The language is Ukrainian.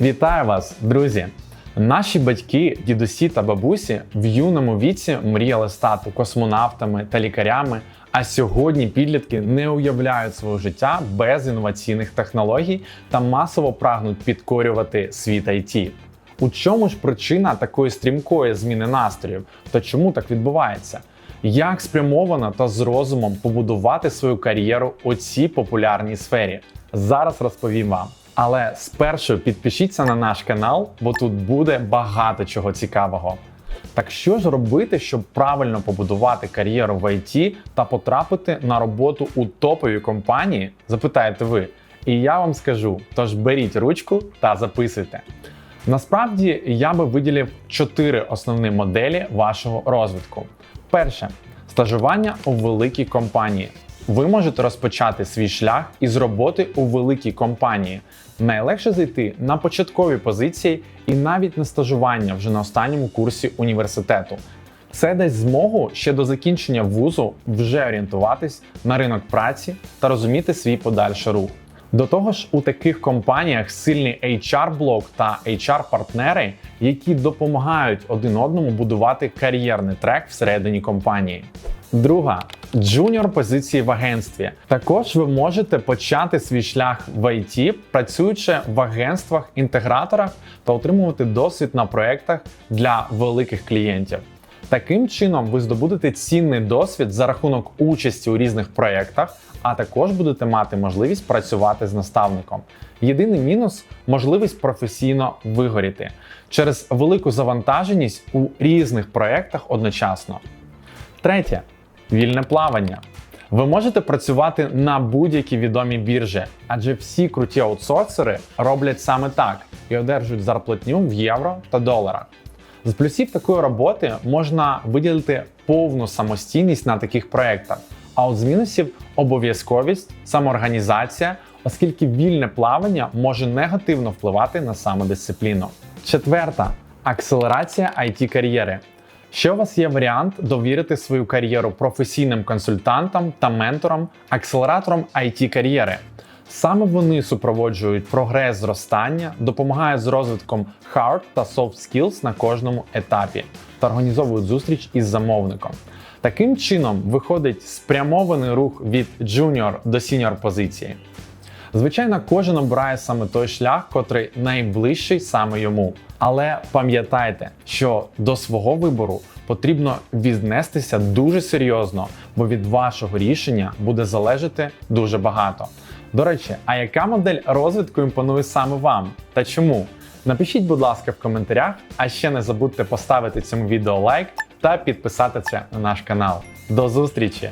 Вітаю вас, друзі! Наші батьки, дідусі та бабусі в юному віці мріяли стати космонавтами та лікарями. А сьогодні підлітки не уявляють свого життя без інноваційних технологій та масово прагнуть підкорювати світ IT. У чому ж причина такої стрімкої зміни настроїв? Та чому так відбувається? Як спрямовано та з розумом побудувати свою кар'єру у цій популярній сфері? Зараз розповім вам. Але спершу підпишіться на наш канал, бо тут буде багато чого цікавого. Так що ж робити, щоб правильно побудувати кар'єру в IT та потрапити на роботу у топові компанії? Запитаєте ви. І я вам скажу: тож беріть ручку та записуйте. Насправді я би виділив чотири основні моделі вашого розвитку. Перше стажування у великій компанії. Ви можете розпочати свій шлях із роботи у великій компанії. Найлегше зайти на початкові позиції і навіть на стажування вже на останньому курсі університету. Це дасть змогу ще до закінчення вузу вже орієнтуватись на ринок праці та розуміти свій подальший рух. До того ж, у таких компаніях сильний HR-блок та HR-партнери, які допомагають один одному будувати кар'єрний трек всередині компанії. Друга джуніор позиції в агентстві. Також ви можете почати свій шлях в IT, працюючи в агентствах, інтеграторах та отримувати досвід на проєктах для великих клієнтів. Таким чином, ви здобудете цінний досвід за рахунок участі у різних проєктах, а також будете мати можливість працювати з наставником. Єдиний мінус можливість професійно вигоріти через велику завантаженість у різних проєктах одночасно. Третє вільне плавання. Ви можете працювати на будь-якій відомій біржі, адже всі круті аутсорсери роблять саме так і одержують зарплатню в євро та доларах. З плюсів такої роботи можна виділити повну самостійність на таких проєктах, а от з мінусів обов'язковість, самоорганізація, оскільки вільне плавання може негативно впливати на самодисципліну. Четверта акселерація it кар'єри. Ще у вас є варіант довірити свою кар'єру професійним консультантам та менторам, акселераторам it кар'єри. Саме вони супроводжують прогрес зростання, допомагають з розвитком hard та soft skills на кожному етапі та організовують зустріч із замовником. Таким чином виходить спрямований рух від junior до senior позиції. Звичайно, кожен обирає саме той шлях, котрий найближчий саме йому. Але пам'ятайте, що до свого вибору потрібно віднестися дуже серйозно, бо від вашого рішення буде залежати дуже багато. До речі, а яка модель розвитку імпонує саме вам та чому? Напишіть, будь ласка, в коментарях, а ще не забудьте поставити цьому відео лайк та підписатися на наш канал. До зустрічі!